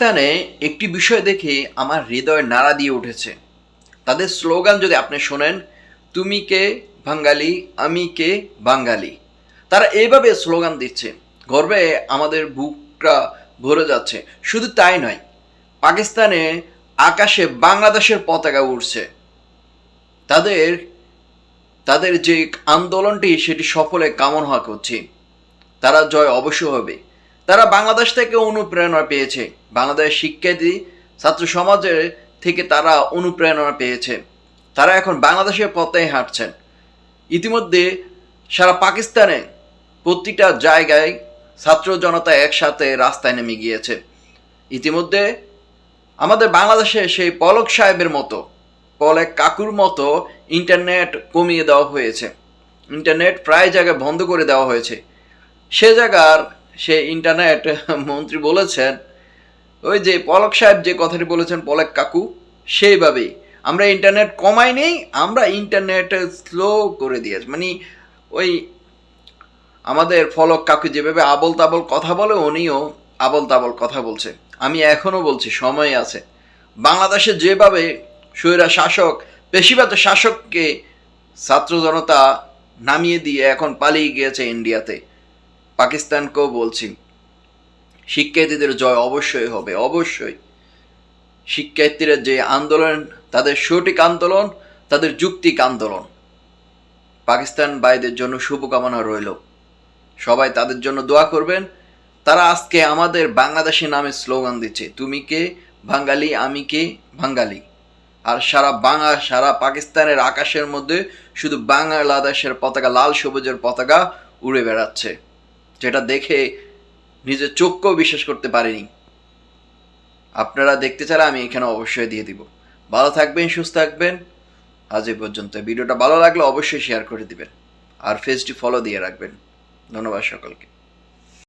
পাকিস্তানে একটি বিষয় দেখে আমার হৃদয় নাড়া দিয়ে উঠেছে। তাদের স্লোগান যদি আপনি শোনেন, তুমি কে বাঙালি, আমি কে বাঙালি? তারা এইভাবে স্লোগান দিচ্ছে। গর্বে আমাদের বুকটা ভরে যাচ্ছে। শুধু তাই নয়, পাকিস্তানে আকাশে বাংলাদেশের পতাকা উড়ছে। তাদের তাদের যে আন্দোলনটি, সেটি সফলে কামনা করছি তারা জয় অবশ্য হবে। তারা বাংলাদেশ থেকে অনুপ্রেরণা পেয়েছে। বাংলাদেশ শিক্ষার্থী, ছাত্র সমাজের থেকে তারা অনুপ্রেরণা পেয়েছে। তারা এখন বাংলাদেশের পথে হাঁটছেন। ইতিমধ্যে সারা পাকিস্তানে প্রতিটা জায়গায় ছাত্র জনতা একসাথে রাস্তায় নেমে গিয়েছে। ইতিমধ্যে আমাদের বাংলাদেশে সেই পলক সাহেবের মতো, পলক কাকুর মতো ইন্টারনেট কমিয়ে দেওয়া হয়েছে। ইন্টারনেট প্রায় জায়গায় বন্ধ করে দেওয়া হয়েছে। সে জায়গার সে ইন্টারনেট মন্ত্রী বলেছেন, ওই যে পলক সাহেব যে কথাটি বলেছেন, পলক কাকু, সেইভাবেই। আমরা ইন্টারনেট কমাই নেই, আমরা ইন্টারনেট স্লো করে দিয়েছি মানে ওই আমাদের ফলক কাকু যেভাবে আবল তাবল কথা বলে, উনিও আবল তাবল কথা বলছে। আমি এখনও বলছি, সময় আছে। বাংলাদেশে যেভাবে স্বৈরা শাসক পেশিবাদ শাসককে ছাত্র জনতা নামিয়ে দিয়ে এখন পালিয়ে গিয়েছে ইন্ডিয়াতে পাকিস্তানকেও বলছি, শিক্ষার্থীদের জয় অবশ্যই হবে, অবশ্যই। শিক্ষার্থীরা যে আন্দোলন, তাদের সঠিক আন্দোলন, তাদের যুক্তিক আন্দোলন। পাকিস্তান ভাইদের জন্য শুভকামনা রইল। সবাই তাদের জন্য দোয়া করবেন। তারা আজকে আমাদের বাংলাদেশি নামে স্লোগান দিচ্ছে, তুমি কে? বাঙালি, আমি কে? বাঙালি। আর সারা বাংলা, সারা পাকিস্তানের আকাশের মধ্যে শুধু বাংলাদেশের পতাকা, লাল সবুজের পতাকা উড়ে বেড়াচ্ছে। যেটা দেখে নিজের চোখকেও বিশ্বাস করতে পারেনি। আপনারা দেখতে চাইলে আমি এখানে অবশ্যই দিয়ে দিব। ভালো থাকবেন, সুস্থ থাকবেন। আজ এ পর্যন্ত। ভিডিওটা ভালো লাগলে অবশ্যই শেয়ার করে দিবেন। আর ফেসটি ফলো দিয়ে রাখবেন। ধন্যবাদ সকলকে।